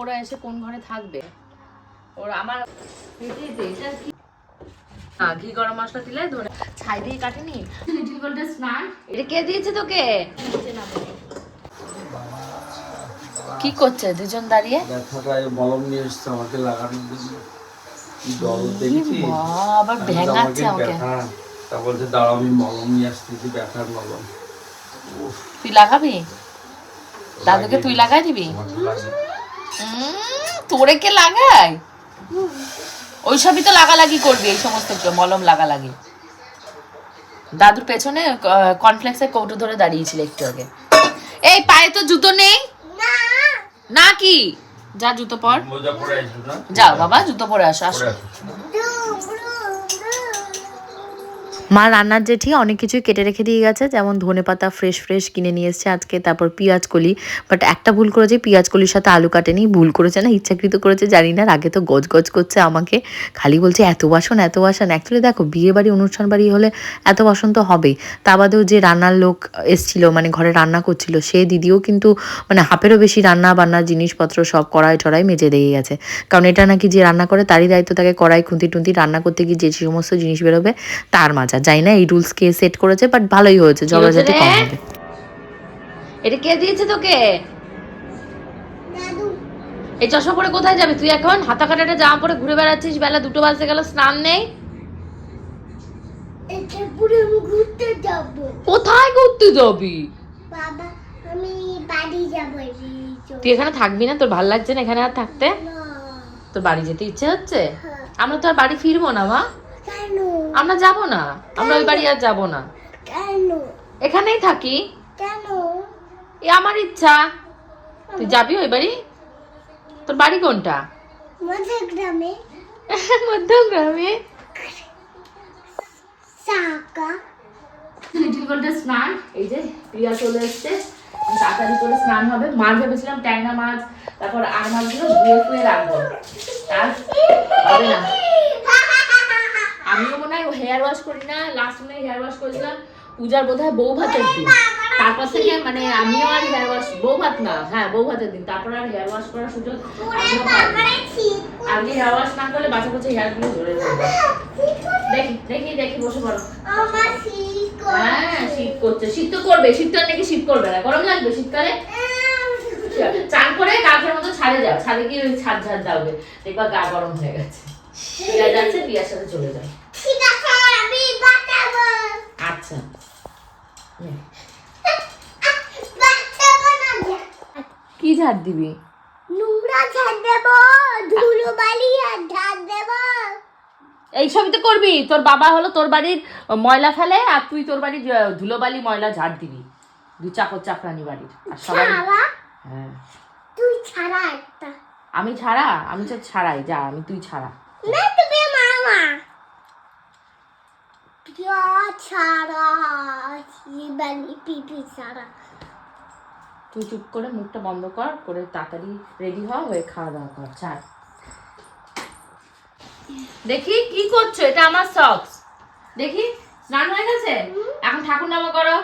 ওরা এসে কোন ঘরে থাকবে? ওরা আমার এটা কি? ঘি গরম মশলা দিলে ধরে ছাই দিয়ে কাটেনি? লিটিল গোল্ডের স্নান এটা কে দিয়েছে তোকে? কি করছে? দুজন দাঁড়িয়ে? ব্যথাটায় মলম নিয়ে এসছে আমাকে লাগানোর জন্য। জল দেখছি আবার ভেঙাচ্ছে আমাকে তা বলছে দাঁড়াও আমি মলম নিয়ে আসতেছি ব্যথার মলম। তুই লাগাবি? দাদুকে তুই লাগাই দিবি? তোরে কে লাগায়? ওইসবই তো লাগালাগি করবি এই সমস্ত মলম লাগালাগি। দাদুর পেছনে কনফ্লেক্সের কৌটো ধরে দাঁড়িয়েছিল একটু আগে। এই পায়ে তো জুতো নেই? না। কি? যা জুতো পর। মোজা পরে আসব না? যাও বাবা জুতো পরে আসো আসো। মা রান্নার জেঠি অনেক কিছুই কেটে রেখে দিয়ে গেছে, যেমন ধনে পাতা ফ্রেশ ফ্রেশ কিনে নিয়ে এসছে আজকে, তারপর পেঁয়াজ কলি। বাট একটা ভুল করেছে, পেঁয়াজ কলির সাথে আলু কাটেনি, ভুল করেছে না, ইচ্ছাকৃত করেছে, জানি না আগে তো গজ গজ করছে আমাকে। খালি বলছে, এত বাসন এত বাসন। অ্যাকচুয়ালি দেখো, বিয়ে বাড়ি, অনুষ্ঠান বাড়ি হলে এত বাসন তো হবেই। তা বাদেও যে রান্নার লোক এসছিল মানে ঘরে রান্না করছিল, সে দিদিও কিন্তু মানে হাফেরও বেশি রান্না বান্নার জিনিসপত্র সব কড়াই টড়াই মেজে দিয়ে গেছে। কারণ এটা নাকি যে রান্না করে, তারই দায়িত্ব তাকে কড়াই, খুন্তি টুন্তি রান্না করতে গিয়ে যে সমস্ত জিনিস বেরোবে, তার মাজা যাই না এই রুলস কে সেট করেছে বাট ভালোই হয়েছে ঝগড়াঝাটি কম হবে এটা কে দিয়েছে তোকে? এই চশমা পরে কোথায় যাবে তুই এখন? হাতা কাটাটা জামা পরে ঘুরে বেড়াচ্ছিস বেলা দুটো বাজতে গেল স্নান নেই। এটা পুরো ঘুরতে যাব। কোথায় ঘুরতে যাবি? বাবা আমি বাড়ি যাব তুই এখানে থাকবি না? তোর ভালো লাগছে না এখানে আর থাকতে? তোর বাড়ি যেতে ইচ্ছে হচ্ছে? হ্যাঁ। আমরা তো আর বাড়ি ফিরবো না মা। কেন? আমরা যাব না। আমরা ওই বাড়ি আর যাব না। কেন? এখানেই থাকি। কেন? এ আমার ইচ্ছা। তুই যাবি ওই বাড়ি? তোর বাড়ি কোনটা? মধ্যে গ্রামে মধ্যমগ্রামে চাকা লিটিল গোল্ডের স্নান। এই যে প্রিয়া চলে এসছে। তাড়াতাড়ি করে স্নান হবে। মাছ ভেবেছিলাম ট্যাংরা মাছ তারপর আর মাছগুলো ধুয়ে ফুয়ে রাখব। আর হবে না। আমিও মনে হয় হেয়ার ওয়াশ করি না লাস্ট মনে হেয়ার ওয়াশ করেছিলাম। পূজার বোধ হয় বউ ভাতের দিন। তারপর থেকে মানে আমিও আর হেয়ার ওয়াশ বউ ভাত না হ্যাঁ বউ ভাতের দিন। তারপর আর হেয়ার ওয়াশ করার সুযোগ। আগে হেয়ার ওয়াশ না করলে বাচ্চা বাচ্চা হেয়ারগুলো ধরে যাবে দেখি দেখি দেখি, বসে পড়ো। হ্যাঁ শীত করছে। শীত তো করবে, শীতকাল নাকি শীত করবে না। গরম লাগবে শীতকালে? চান করে কাঠের মতো ছাদে যাও। ছাদে গিয়ে ছাদ ঝাড় দাওবে দেখবা গা গরম হয়ে গেছে। পিয়া যাচ্ছে পিয়ার সাথে চলে যাও। আচ্ছা। কি ঝাড় দিবি? নোংরা ঝাড় দেবো ধুলো বালি আর ঝাড় দেবো। এইসবই তো করবি। তোর বাবা হলো তোর বাড়ির ময়লা ফেলে আর তুই তোর বাড়ির ধুলোবালি ময়লা ঝাড় দিবি। দুই চাকর চাকরানি বাড়ির। আর সবাই হ্যাঁ। তুই ছাড়া একটা। আমি ছাড়া? আমি তো ছাড়াই যা আমি তুই ছাড়া। না তুমি মামা প্রিয়া ছাড়া পিপি ছাড়া। তুই চুপ করে মুখটা বন্ধ কর করে তাড়াতাড়ি রেডি হ হয়ে খাওয়া দাওয়া কর ছাড়। দেখি কি করছ এটা আমার সক্স দেখি স্নান হয়ে গেছে? এখন ঠাকুর নাম করো।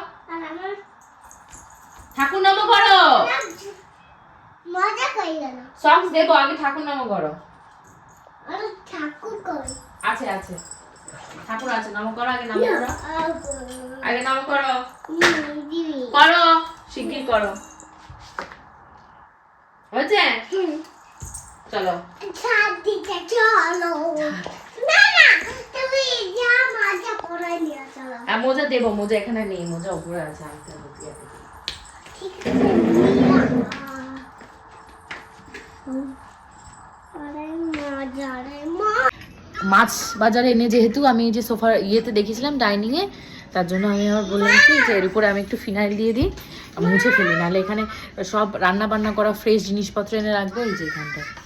ঠাকুর নাম করো। মজা করি গেল সক্স দেবো আগে ঠাকুর নাম করো। আর ঠাকুর করি। আছে আছে। ঠাকুর আছে নাম করো আগে নাম করো। আগে। নাম করো। করো শিগগির করো। হয়েছে? চলো। মজা দেবো মোজা এখানে নেই মোজা উপরে আছে আনতে ঠিক আছে মজা রে মা মাছ বাজারে এনে যেহেতু আমি যে সোফার ইয়েতে দেখেছিলাম ডাইনিংয়ে, তার জন্য আমি আবার বললাম কি যে এর উপরে আমি একটু ফিনাইল দিয়ে দিই, মুছে ফেলি। নাহলে এখানে সব রান্না বান্না করা ফ্রেশ জিনিসপত্র এনে রাখব এই যে এখানটায়।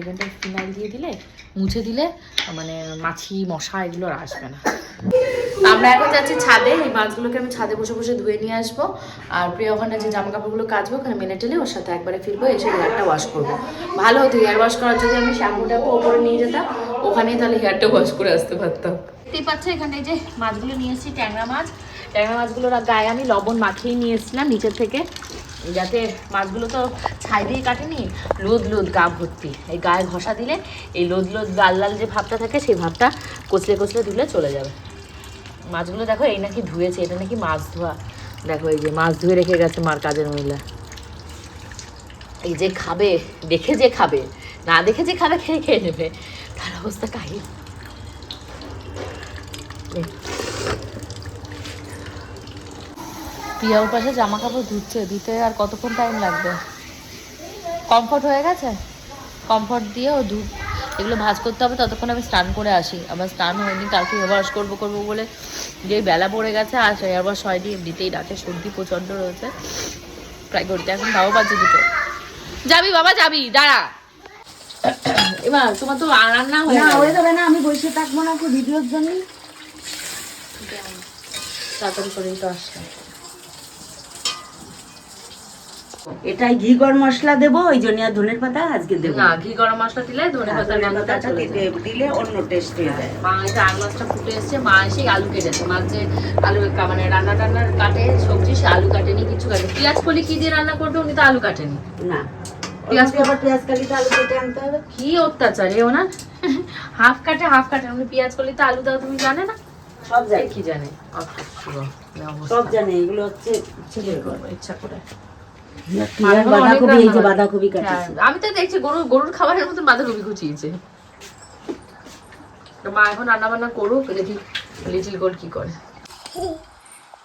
একটু ফিনাইল দিয়ে দিলে, মুছে দিলে মানে মাছি, মশা এগুলো আর আসবে না। আমরা এখন যাচ্ছি ছাদে, এই মাছগুলোকে আমি ছাদে বসে বসে ধুয়ে নিয়ে আসব। আর প্রিয় ওখানে যে জামা কাপড়গুলো কাচবো, ওখানে মেনে টেলে ওর সাথে একবারে ফিরবো, এসে হেয়ারটা ওয়াশ করব। ভালো হতো হেয়ার ওয়াশ করার যদি আমি শ্যাম্পু ট্যাম্পু ওপরে নিয়ে যেতাম, ওখানেই তাহলে হেয়ারটা ওয়াশ করে আসতে পারতাম। দেখতেই পাচ্ছ এখানে যে মাছগুলো নিয়ে এসেছি, ট্যাংরা মাছ। ট্যাংরা মাছগুলোর গায়ে আমি লবণ মাখিয়ে নিয়ে এসেছিলাম নিচের থেকে। যাতে মাছগুলো তো ছাই দিয়ে কাটেনি, লোদ লোদ গা ভর্তি। এই গায়ে ঘষা দিলে এই লোদ লোদ লাল লাল যে ভাবটা থাকে, সেই ভাবটা কচলে কচলে দিলে চলে যাবে। মাছগুলো দেখো, এই নাকি ধুয়েছে, এটা নাকি মাছ ধোয়া। দেখো এই যে মাছ ধুয়ে রেখে গেছে মার কাজের মহিলা। এই যে খাবে, দেখে যে খাবে, না দেখে যে খাবে, খেয়ে খেয়ে নেবে। তার অবস্থা কাহিল। প্রিয়া ওর পাশে জামা কাপড় ধুচ্ছে দিতে আর কতক্ষণ টাইম লাগবে? কমফর্ট হয়ে গেছে? কমফর্ট দিয়ে ও ধুপ এগুলো ভাজ করতে হবে ততক্ষণ আমি স্নান করে আসি। আমার স্নান হয়নি কালকে হেয়ার ওয়াশ করব করব বলে যেই বেলা পড়ে গেছে আর হেয়ার ওয়াশ হয়নি। এমনিতেই রাতে সর্দি প্রচণ্ড রয়েছে। ট্রাই করতে এখন তাও বাজে দুটো। যাবি বাবা যাবি দাঁড়া। এবার তোমার তো রান্না হয়ে না। হয়ে যাবে না আমি বসে থাকব না ভিডিওর জন্য তাড়াতাড়ি করেই তো আসছে এটাই ঘি গরম মশলা দেবো ওই জন্য আর ধনের পাতা আজকে দেবো না ঘি গরম মশলা দিলে ধনে হ্যাঁ, পাতার ধনের গন্ধটা চলে যায়। দিলে অন্য টেস্ট হয়ে যায়। মা এটা আলু মাছটা ফুটে এসছে মা এসে আলু কেটেছে। মাছ যে আলু মানে রান্না টান্নার কাটে সবজি সে আলু কাটেনি কিছু কাটে পেঁয়াজ কলি কি দিয়ে রান্না করবে? উনি তো আলু কাটেনি। না। পেঁয়াজ পেঁয়াজ আবার পেঁয়াজ কালিতে আলু কেটে আনতে হবে। কি অত্যাচার এ ওনার? হাফ কাটে হাফ কাটে। উনি পেঁয়াজ কলি তো আলু দাও তুমি জানে না? সব এ জানি কি জানে? অসহ্য, এ অবস্থা। সব জানে এগুলো হচ্ছে ইচ্ছা করে। বাঁধাকপি এই যে বাঁধাকপি হ্যাঁ, আমি তো দেখছি গরু গরুর খাবারের মতন বাঁধাকপি কুচিয়েছে। মা এখন রান্না বান্না করুক দেখি লিটিল গোল কি করে।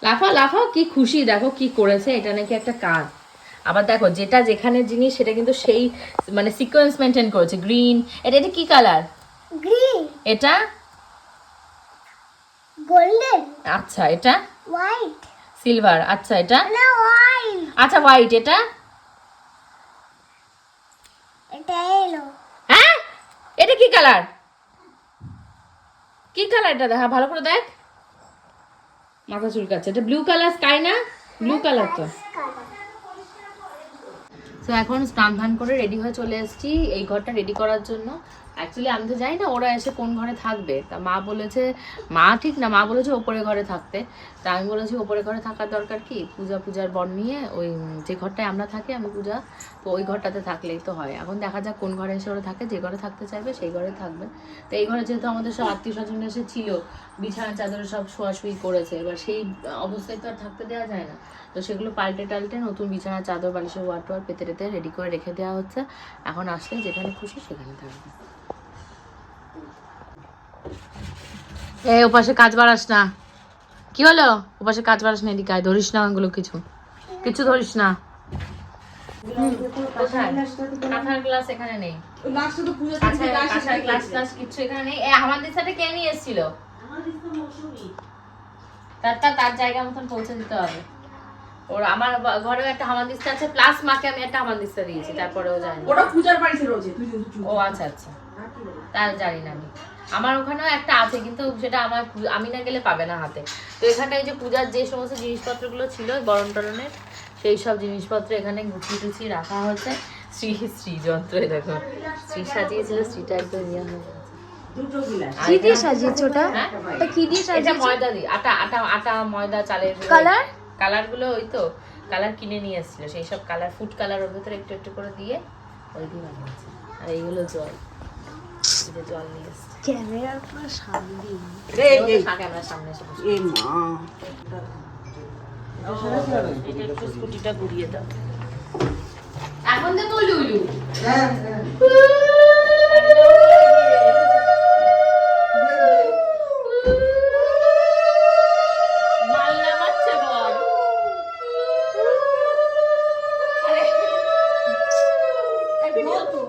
লাফাও লাফাও কি খুশি দেখো কি করেছে এটা নাকি একটা কাজ। আবার দেখো যেটা যেখানে জিনিস সেটা কিন্তু সেই মানে সিকোয়েন্স মেনটেন করেছে। গ্রিন এটা এটা কি কালার গ্রিন এটা? গোল্ডেন আচ্ছা এটা? হোয়াইট সিলভার আচ্ছা এটা? না হোয়াইট আচ্ছা হোয়াইট এটা? হ্যাঁ? এটা কি কালার কি কালার এটা? দেখা ভালো করে দেখ। মাথা চুলকাচ্ছে। এটা ব্লু কালার স্কাই না? ব্লু কালার তো। তো এখন স্নান ধান করে রেডি হয়ে চলে এসেছি। এই ঘরটা রেডি করার জন্য। অ্যাকচুয়ালি আমি তো জানি না ওরা এসে কোন ঘরে থাকবে। তা মা বলেছে, মা ঠিক না, মা বলেছে ওপরে ঘরে থাকতে। তা আমি বলেছি ওপরে ঘরে থাকার দরকার কি? পূজা, পূজার বর নিয়ে ওই যে ঘরটায় আমরা থাকি, আমি পূজা, তো ওই ঘরটাতে থাকলেই তো হয়। এখন দেখা যাক কোন ঘরে এসে ওরা থাকে, যে ঘরে থাকতে চাইবে, সেই ঘরে থাকবে। তো এই ঘরে যেহেতু আমাদের সব আত্মীয় স্বজন এসে ছিল বিছানা চাদরে সব শোয়াশুয়ি করেছে, এবার সেই অবস্থায় তো আর থাকতে দেওয়া যায় না। তো সেগুলো পাল্টে টাল্টে নতুন বিছানা, চাদর, বালিশের ওয়ার টোয়ার পেতে টেতে রেডি করে রেখে দেওয়া হচ্ছে। এখন আসলে যেখানে খুশি সেখানে থাকবে। এ ওপাশে কাজ বাড়াস না। কি হলো? ওপাশে কাজ বাড়াস না এদিকে ধরিস না ওগুলো কিছু। কিছু ধরিস না। গ্লাস এখানে নেই। কাঁথার- কাঁথার গ্লাস গ্লাস কিচ্ছু এখানে নেই। এ আমাদের সাথে কে নিয়ে এসেছিল? তার জায়গা মতন পৌঁছে দিতে হবে। ওর আমার ঘরেও একটা হামানদিস্তা আছে প্লাস মাকে আমি একটা হামানদিস্তা দিয়েছি তারপরেও জানি ওটা পূজার বাড়িতে রয়েছে তুই যদি চুপ ও আচ্ছা আচ্ছা। তার জানি না আমি। আমার ওখানেও একটা আছে কিন্তু সেটা আমার আমি না গেলে পাবে না হাতে। তো এখানটায় যে পূজার যে সমস্ত জিনিসপত্রগুলো ছিল বরণ টরণের সেই সব জিনিসপত্র এখানে গুছিয়ে টুছিয়ে রাখা হয়েছে। শ্রী শ্রী যন্ত্রে দেখো। শ্রী সাজিয়েছিল শ্রীটা একদম ইয়ে হয়ে সাজিয়েছো ওটা? হ্যাঁ? কি দিয়ে এটা ময়দা দিয়ে আটা আটা আটা ময়দা চালের Colour? কালার? গুলো ওই তো কালার কিনে নিয়ে এসেছিল। সেই সব কালার ফুড কালার ওর ভেতরে একটু একটু করে দিয়ে ওই দিয়ে বানিয়েছে। আর এইগুলো জল জল নিয়ে এসছে। ক্যামেরার পুরো সামনে ক্যামেরার সামনে এ মা এটা একটু স্কুটিটা ঘুরিয়ে দাও এখন তো তুই হ্যাঁ। মাল্লা মারছে বল আরে এই ভিডিও তো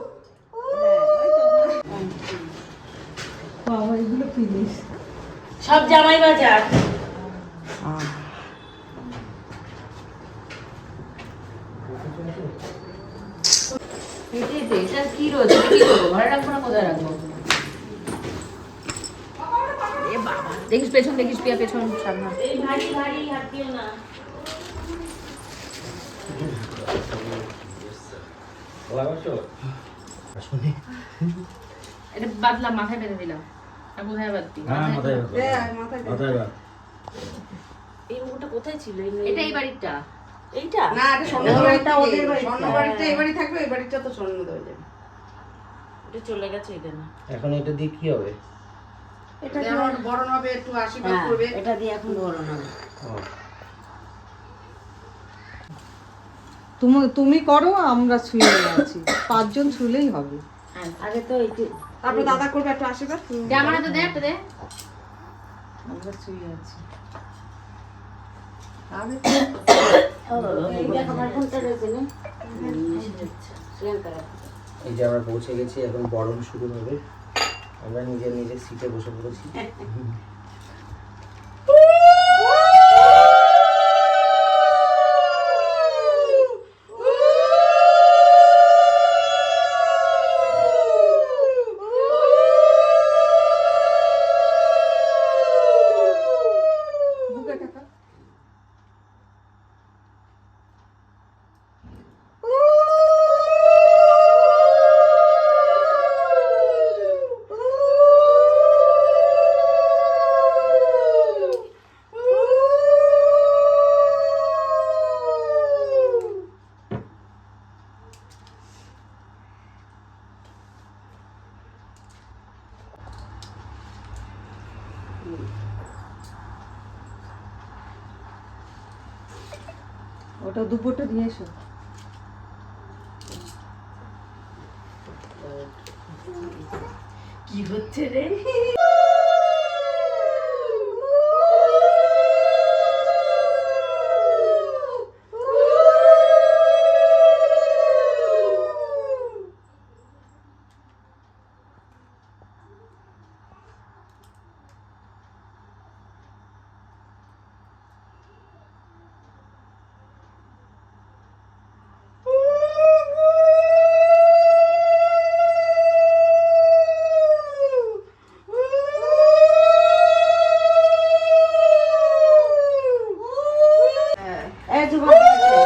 সব জামাই বাজার। এটা কি রয়েছে কি করব? ঘরে রাখব না কোথায় রাখব? দেখিস পেছন দেখিস পিয়া পেছন সামনে। এটা বাদলাম মাথায় বেঁধে দিলাম। আর বাদ হ্যাঁ মাথায় মাথায় মাথায় এই মুখটা কোথায় ছিল? এটা এই বাড়িটা। এইটা? না এটা স্বর্ণ ও, বাড়িতে এটা ওদের বাড়িতে। স্বর্ণ এই বাড়ি থাকবে এই বাড়িটা তো স্বর্ণ যাবে। এটা চলে গেছে এটা না? এখন এটা দিয়ে কি হবে? এটা যেমন বড় হবে একটু আশীর্বাদ হ্যাঁ, করবে। এটা দিয়ে এখন বড় না তুমি তুমি করো আমরা শুয়ে আছি। পাঁচজন শুলেই হবে। আগে তো এই যে তারপর দাদা করবে একটু আশীর্বাদ? দে তো দে একটা দে। আমরা শুয়ে আছি? এই যে আমরা পৌঁছে গেছি এখন গরম শুরু হবে। আমরা নিজের নিজের সিটে বসে পড়েছি। ওটা দুপুরটা দিয়ে এসো। কি হচ্ছে রে এই যে বাবা আছে।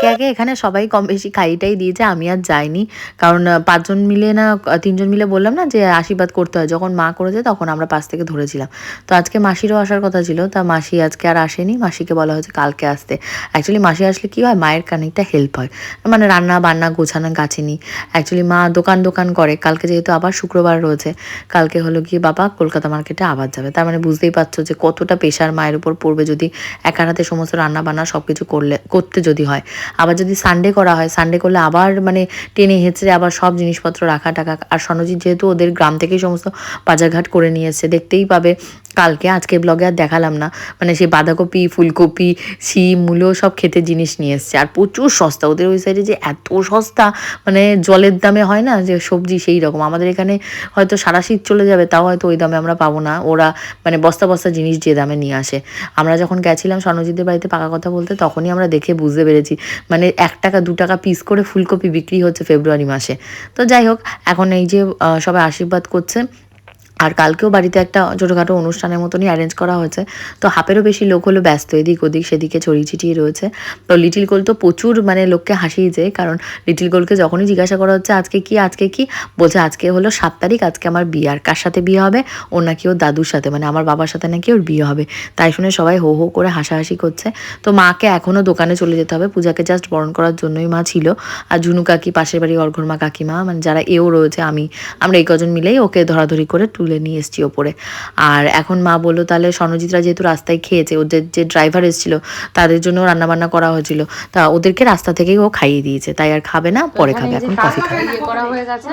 একে একে এখানে সবাই কম বেশি খাইটাই দিয়েছে, আমি আর যাইনি। কারণ পাঁচজন মিলে না, তিনজন মিলে বললাম না যে আশীর্বাদ করতে হয়। যখন মা করেছে তখন আমরা পাশ থেকে ধরেছিলাম। তো আজকে মাসিরও আসার কথা ছিল, তা মাসি আজকে আর আসেনি। মাসিকে বলা হয়েছে কালকে আসতে। অ্যাকচুয়ালি মাসি আসলে কি হয়, মায়ের খানিকটা হেল্প হয়। মানে রান্না বান্না গোছানো গাছেনি। অ্যাকচুয়ালি মা দোকান দোকান করে। কালকে যেহেতু আবার শুক্রবার রয়েছে, কালকে হলো গিয়ে বাবা কলকাতা মার্কেটে আবার যাবে। তার মানে বুঝতেই পারছ যে কতটা প্রেশার মায়ের উপর পড়বে যদি একার হাতে সমস্ত রান্না বান্না সব কিছু করলে, করতে যদি হয়। আবার যদি সানডে করা হয় সানডে করলে আবার মানে টেনে হেঁচড়ে আবার সব জিনিসপত্র রাখা টাকা। আর সনজিৎ যেহেতু ওদের গ্রাম থেকেই সমস্ত বাজারঘাট করে নিয়েছে, দেখতেই পাবে। কালকে, আজকে ব্লগে আর দেখালাম না। মানে সেই বাঁধাকপি, ফুলকপি, শিম, মূলো সব খেতে জিনিস নিয়ে এসছে। আর প্রচুর সস্তা। ওদের ওই সাইডে যে এত সস্তা মানে জলের দামে হয় না যে সবজি সেই রকম। আমাদের এখানে হয়তো সারা শীত চলে যাবে, তাও হয়তো ওই দামে আমরা পাবো না। ওরা মানে বস্তা বস্তা জিনিস যে দামে নিয়ে আসে। আমরা যখন গেছিলাম সনজিদের বাড়িতে পাকা কথা বলতে, তখনই আমরা দেখে বুঝতে পেরেছি। মানে এক টাকা, দু টাকা পিস করে ফুলকপি বিক্রি হচ্ছে ফেব্রুয়ারি মাসে। তো যাই হোক, এখন এই যে সবাই আশীর্বাদ করছে। আর কালকেও বাড়িতে একটা ছোটোখাটো অনুষ্ঠানের মতনই অ্যারেঞ্জ করা হয়েছে। তো হাফেরও বেশি লোক হলো ব্যস্ত, এদিক ওদিক, সেদিকে ছড়িয়ে ছিটিয়ে রয়েছে। তো লিটিল গোল তো প্রচুর মানে লোককে হাসিয়েছে কারণ লিটিল গোলকে যখনই জিজ্ঞাসা করা হচ্ছে, আজকে কি আজকে কি? বলছে, আজকে হলো সাত তারিখ, আজকে আমার বিয়ে। আর কার সাথে বিয়ে হবে? ওর নাকি ওর দাদুর সাথে মানে আমার বাবার সাথে নাকি ওর বিয়ে হবে। তাই শুনে সবাই হো হো করে হাসাহাসি করছে। তো মাকে এখনও দোকানে চলে যেতে হবে। পূজাকে জাস্ট বরণ করার জন্যই মা ছিল। আর ঝুনু কাকি, পাশের বাড়ি অর্ঘর মা কাকিমা মানে যারা এও রয়েছে, আমি, আমরা এই কজন মিলেই ওকে ধরাধরি করে তুলে নিয়ে এসেছি ওপরে। আর এখন মা বলল তাহলে সনজিৎরা যেহেতু রাস্তায় খেয়েছে ওদের যে ড্রাইভার এসেছিল তাদের জন্য রান্নাবান্না করা হয়েছিল। তা ওদেরকে রাস্তা থেকেই ও খাইয়ে দিয়েছে। তাই আর খাবে না পরে খাবে। এখন কফি খাবে। করা হয়ে গেছে।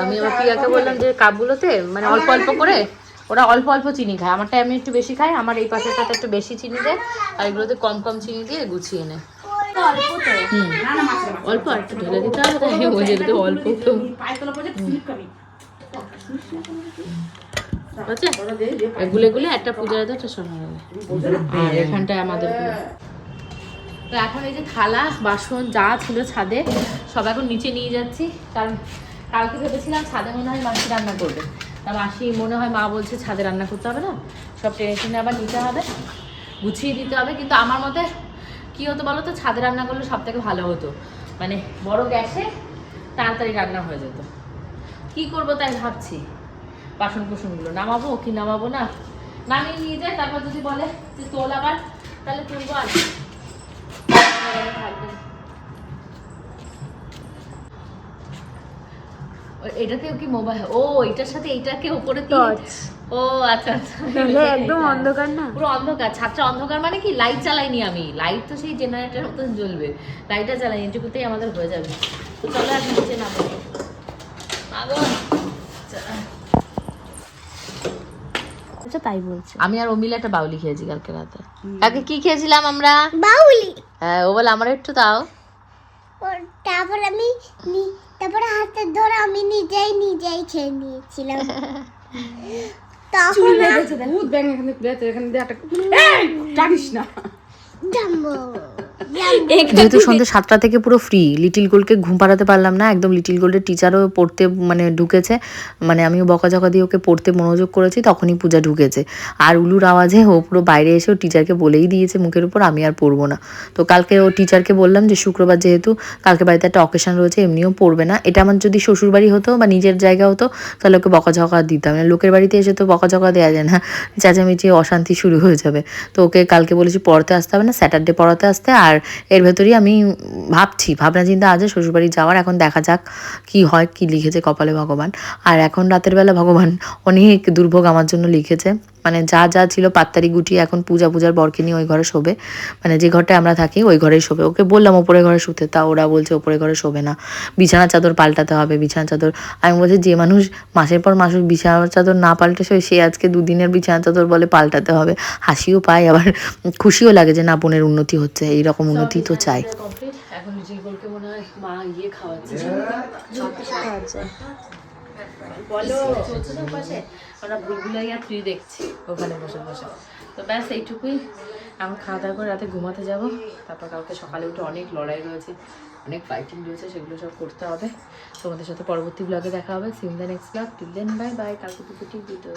আমি এবার প্রিয়াকে বললাম যে কাপগুলোতে মানে অল্প অল্প করে ওরা অল্প অল্প চিনি খায়। আমারটা আমি একটু বেশি খাই আমার এই পাশেরটাতে একটু বেশি চিনি দে আর এগুলোতে কম কম চিনি দিয়ে গুছিয়ে নেয়। অল্প আর একটু ঢেলে দিতে হবে অল্প তো গুলে গুলে একটা আমাদের তো এখন এই যে থালা, বাসন, যা ছিল ছাদে, সব এখন নিচে নিয়ে যাচ্ছি। কারণ ভেবেছিলাম ছাদে মনে হয় মাসি রান্না করবে। তা মাসি মনে হয় মা বলছে ছাদে রান্না করতে হবে না? সব টেনে টেনে আবার নিতে হবে, গুছিয়ে দিতে হবে। কিন্তু আমার মতে কি হতো বলো তো, ছাদে রান্না করলে সব থেকে ভালো হতো। মানে বড় গ্যাসে তাড়াতাড়ি রান্না হয়ে যেত। কি করব তাই ভাবছি। বাসন কুসনগুলো নামাবো কি নামাবো না? নামিয়ে নিয়ে যায় তারপর যদি বলে যে তোল আবার তাহলে তুলবো আর এটাতেও কি মোবাইল? ও এটার সাথে এইটাকে উপরে টর্চ ও আচ্ছা আচ্ছা। একদম অন্ধকার না? পুরো অন্ধকার ছাত্র অন্ধকার মানে কি? লাইট চালাইনি আমি। লাইট তো সেই জেনারেটর মতন জ্বলবে। লাইটটা চালাই এটুকুতেই আমাদের হয়ে যাবে। তো চলো আর নিচে নামো মাগো। আচ্ছা তাই বলছে। আমি আর অমিলা একটা বাউলি খেয়েছি কালকে রাতে। কালকে কি খেয়েছিলাম আমরা? বাউলি। হ্যাঁ ও বলে আমার একটু দাও। তারপর আমি তারপর তারপরে হাতে ধরে আমি নিজেই নিজেই খেয়ে নিয়েছিলাম। তখন ভূত ব্যাঙ এখানে এখানে দিয়ে একটা এই টানিস না। জাম্বো। যেহেতু সন্ধ্যে সাতটা থেকে পুরো ফ্রি লিটিল গোল্ডকে ঘুম পাড়াতে পারলাম না একদম লিটিল গোল্ডের টিচারও পড়তে মানে ঢুকেছে মানে আমিও বকাঝকা দিয়ে ওকে পড়তে মনোযোগ করেছি তখনই পূজা ঢুকেছে। আর উলুর আওয়াজে ও পুরো বাইরে এসে ও টিচারকে বলেই দিয়েছে মুখের উপর আমি আর পড়ব না। তো কালকে ও টিচারকে বললাম যে শুক্রবার যেহেতু কালকে বাড়িতে একটা অকেশন রয়েছে এমনিও পড়বে না। এটা আমার যদি শ্বশুর বাড়ি হতো বা নিজের জায়গা হতো তাহলে ওকে বকাঝকা দিতাম। মানে লোকের বাড়িতে এসে তো বকাঝকা দেওয়া যায় না চেঁচামেচি অশান্তি শুরু হয়ে যাবে। তো ওকে কালকে বলেছি পড়তে আসতে হবে না স্যাটারডে পড়াতে আসতে। আর এর ভেতরেই আমি ভাবছি, ভাবনা চিন্তা আছে, শ্বশুরবাড়ি যাওয়ার, এখন দেখা যাক কি হয়, কি লিখেছে কপালে ভগবান। আর এখন রাতের বেলা ভগবান অনেক দুর্ভোগ আমার জন্য লিখেছে। মানে যা যা ছিল পাত্তারি গুটিয়ে এখন পূজা, পূজার বরকে নিয়ে ওই ঘরে শোবে। মানে যে ঘরটায় আমরা থাকি, ওই ঘরেই শোবে। ওকে বললাম ওপরে ঘরে শুতে। তা ওরা বলছে ওপরে ঘরে শোবে না। বিছানা চাদর পাল্টাতে হবে, বিছানা চাদর। আমি বলছি, যে মানুষ মাসের পর মাস বিছানা চাদর না পাল্টে শোয়, সে আজকে দুদিনের বিছানা চাদর বলে পাল্টাতে হবে। হাসিও পায়, আবার খুশিও লাগে যে না, বোনের উন্নতি হচ্ছে, এইরকম উন্নতি তো চাই। এখন মনে হয় মা ইয়ে খাওয়াচ্ছে। বলো। চলছে না পাশে আমরা ভুলভুলাইয়া থ্রি দেখছি ওখানে বসে বসে। তো ব্যাস এইটুকুই। এখন খাওয়া দাওয়া করে রাতে ঘুমাতে যাব। তারপর কালকে সকালে উঠে অনেক লড়াই রয়েছে অনেক ফাইটিং রয়েছে সেগুলো সব করতে হবে। তোমাদের সাথে পরবর্তী ব্লগে দেখা হবে। Seem the next blog till then bye bye কালকে ঠিক দুটো